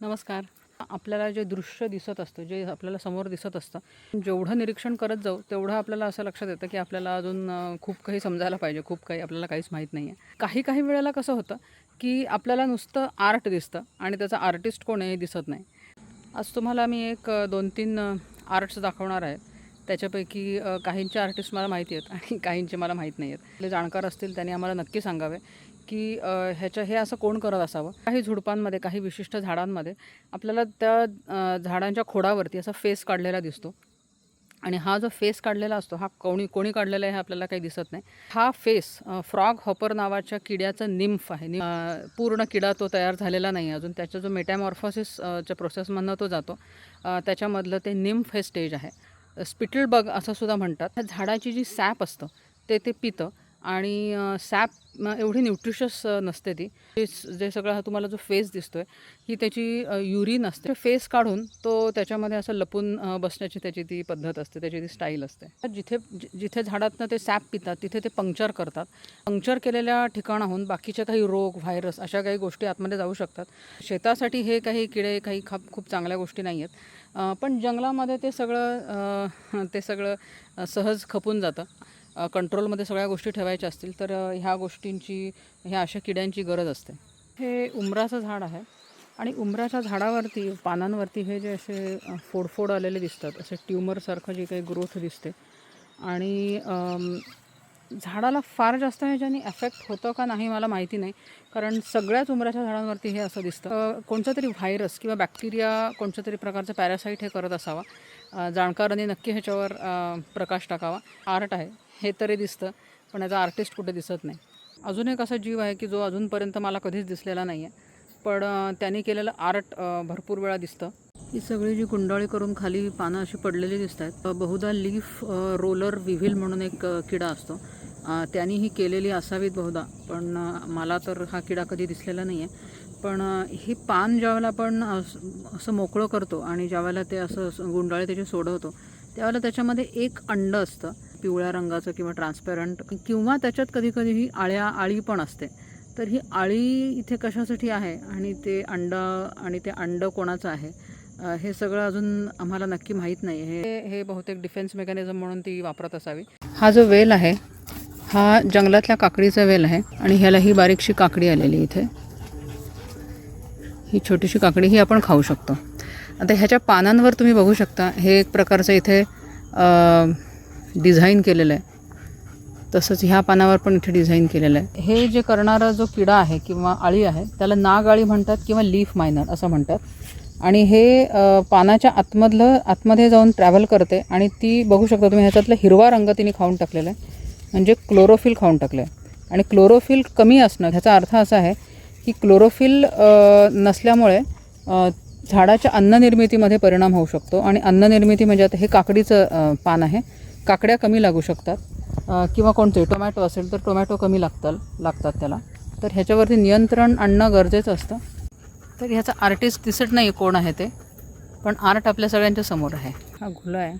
नमस्कार. आपल्याला जे दृश्य दिसत असतं जे आपल्याला समोर दिसत असतं जेवढं निरीक्षण करत जाऊ तेवढं आपल्याला असं लक्षात येतं की आपल्याला अजून खूप काही समजायला पाहिजे खूप काही आपल्याला काहीच माहीत नाही आहे काही काही वेळेला कसं होतं की आपल्याला नुसतं आर्ट दिसतं आणि त्याचा आर्टिस्ट कोण आहे हे दिसत नाही. आज तुम्हाला मी एक दोन तीन आर्ट्स दाखवणार आहे. त्याच्यापैकी काहींचे आर्टिस्ट मला माहिती आहेत आणि काहींचे मला माहीत नाही आहेत जे जाणकार असतील त्यांनी आम्हाला नक्की सांगावे की ह्याच्या हे असं कोण करत असावं? काही झुडपांमध्ये काही विशिष्ट झाडांमध्ये आपल्याला त्या झाडांच्या खोडावरती असा फेस काढलेला दिसतो. आणि हा जो फेस काढलेला असतो हा कोणी कोणी काढलेला आहे हे आपल्याला काही दिसत नाही. हा फेस फ्रॉग हॉपर नावाच्या किड्याचं निम्फ आहे. निम- पूर्ण किडा तो तयार झालेला नाही अजून. त्याचा जो मेटॅमॉर्फोसिसच्या प्रोसेसमधनं तो जातो त्याच्यामधलं ते निम्फ हे स्टेज आहे. स्पिटल बग असं सुद्धा म्हणतात. ह्या झाडाची जी सॅप असतं ते ते पितं. आणि सॅप एवढी न्यूट्रिशस नसते ती. जे सगळं हा तुम्हाला जो फेस दिसतो आहे ही त्याची युरिन असते. फेस काढून तो त्याच्यामध्ये असं लपून बसण्याची त्याची ती पद्धत असते त्याची ती स्टाईल असते. जिथे जिथे झाडातनं ते सॅप पितात तिथे ते पंक्चर करतात. पंक्चर केलेल्या ठिकाणाहून बाकीचे काही रोग व्हायरस अशा काही गोष्टी आतमध्ये जाऊ शकतात. शेतासाठी हे काही किडे काही खाप खूप चांगल्या गोष्टी नाही आहेत पण जंगलामध्ये ते सगळं ते सगळं सहज खपून जातं. कंट्रोलमध्ये सगळ्या गोष्टी ठेवायच्या असतील तर ह्या गोष्टींची ह्या अशा किड्यांची गरज असते. हे उमराचं झाड आहे आणि उमराच्या झाडावरती पानांवरती हे जे असे फोडफोड आलेले दिसतात असे ट्युमरसारखं जे काही ग्रोथ दिसते. आणि झाडाला फार जास्त ह्याच्याने एफेक्ट होतं का नाही मला माहिती नाही कारण सगळ्याच उमराच्या झाडांवरती हे असं दिसतं. अ, कोणता तरी व्हायरस किंवा बॅक्टेरिया कोणत्या तरी प्रकारचं पॅरासाईट हे करत असावा जाणकारांनी नक्की ह्याच्यावर प्रकाश टाकावा. आर्ट आहे हे तरी दिसतं पण याचा आर्टिस्ट कुठे दिसत नाही. अजून एक असा जीव आहे की जो अजूनपर्यंत मला कधीच दिसलेला नाही आहे पण त्यांनी केलेलं आर्ट भरपूर वेळा दिसतं. ही सगळी जी कुंडाळी करून खाली पानं अशी पडलेली दिसत आहेत बहुधा लीफ रोलर विव्हिल म्हणून एक किडा असतो. त्यांनी ही केलेली असावीत बहुधा पण मला तर हा किडा कधी दिसलेला नाही आहे पण हे ही पान ज्यावेळेला आपण असं मोकळं करतो आणि ज्यावेळेला ते असं असं गुंडाळे त्याची सोडवतो त्यावेळेला त्याच्यामध्ये एक अंड असतं पिवळ्या रंगाचं किंवा ट्रान्सपेरंट किंवा त्याच्यात कधी कधी ही आळ्या आळी पण असते. तर ही आळी इथे कशासाठी आहे आणि ते अंड आणि ते अंड कोणाचं आहे? हे सगळं अजून आम्हाला नक्की माहीत नाही. हे हे बहुतेक डिफेन्स मेकॅनिझम म्हणून ती वापरत असावी. हा जो वेल आहे हा जंगलातल्या काकडीचा वेल आहे आणि ह्याला ही बारीकशी काकडी आलेली इथे. ही छोटीशी काकडी ही आपण खाऊ शकतो. आता ह्याच्या पानांवर तुम्ही बघू शकता हे एक प्रकारचं इथे डिझाईन केलेलं आहे. तसंच ह्या पानावर पण इथे डिझाईन केलेलं आहे. हे जे करणारा जो किडा आहे किंवा आळी आहे त्याला नाग आळी म्हणतात किंवा लीफ मायनर असं म्हणतात. आणि हे पानाच्या आतमधलं आतमध्ये जाऊन ट्रॅव्हल करते आणि ती बघू शकता तुम्ही ह्याच्यातला हिरवा रंग तिने खाऊन टाकलेला आहे. म्हणजे क्लोरोफिल खाऊन टाकलं आहे आणि क्लोरोफिल कमी असणं ह्याचा अर्थ असा आहे की क्लोरोफिल नसल्यामुळे झाडाच्या अन्ननिर्मितीमध्ये परिणाम होऊ शकतो. आणि अन्ननिर्मिती म्हणजे आता हे काकडीचं पान आहे. काकड्या कमी लागू शकतात. किंवा कोणते टोमॅटो असेल तर टोमॅटो कमी लागतात लागतात त्याला. तर ह्याच्यावरती नियंत्रण आणणं गरजेचं असतं. तर ह्याचा आर्टिस्ट दिसत नाही कोण आहे ते पण आर्ट आपल्या सगळ्यांच्या समोर आहे. हा घुला आहे.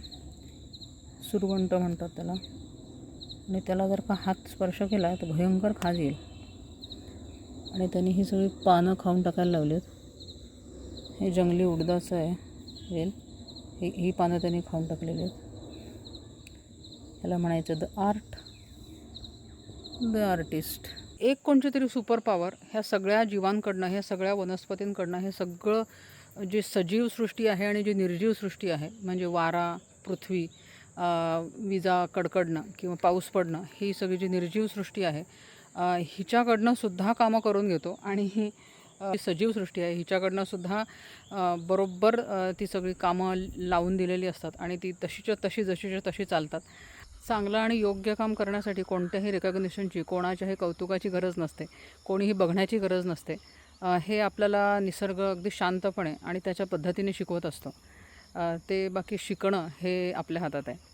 सुरवंट म्हणतात त्याला. आणि त्याला जर का हात स्पर्श केला तर भयंकर खाज येईल. आणि त्यांनी ही सगळी पानं खाऊन टाकायला लावलीत. हे जंगली उडदाचं आहे. वेल ही ही पानं त्यांनी खाऊन टाकलेली आहेत. त्याला म्हणायचं द आर्ट. The artist. एक कोणची तरी सुपर पॉवर ह्या सगळ्या जीवांकडनं ह्या सगळ्या वनस्पतींकडनं हे सगळं जे सजीव सृष्टी आहे आणि जी निर्जीव सृष्टी आहे म्हणजे वारा पृथ्वी विजा कडकडणं किंवा पाऊस पडणं ही सगळी जी निर्जीव सृष्टी आहे हिच्याकडनं सुद्धा कामं करून घेतो. आणि ही सजीव सृष्टी आहे हिच्याकडनं सुद्धा बरोबर ती सगळी कामं लावून दिलेली असतात. आणि ती तशीच्या तशी जशीच्या तशी चालतात. चांगलं आणि योग्य काम करण्यासाठी कोणत्याही रेकॉग्निशनची कोणाच्याही कौतुकाची गरज नसते. कोणीही बघण्याची गरज नसते. हे आपल्याला निसर्ग अगदी शांतपणे आणि त्याच्या पद्धतीने शिकवत असतो. ते बाकी शिकणं हे आपल्या हातात आहे.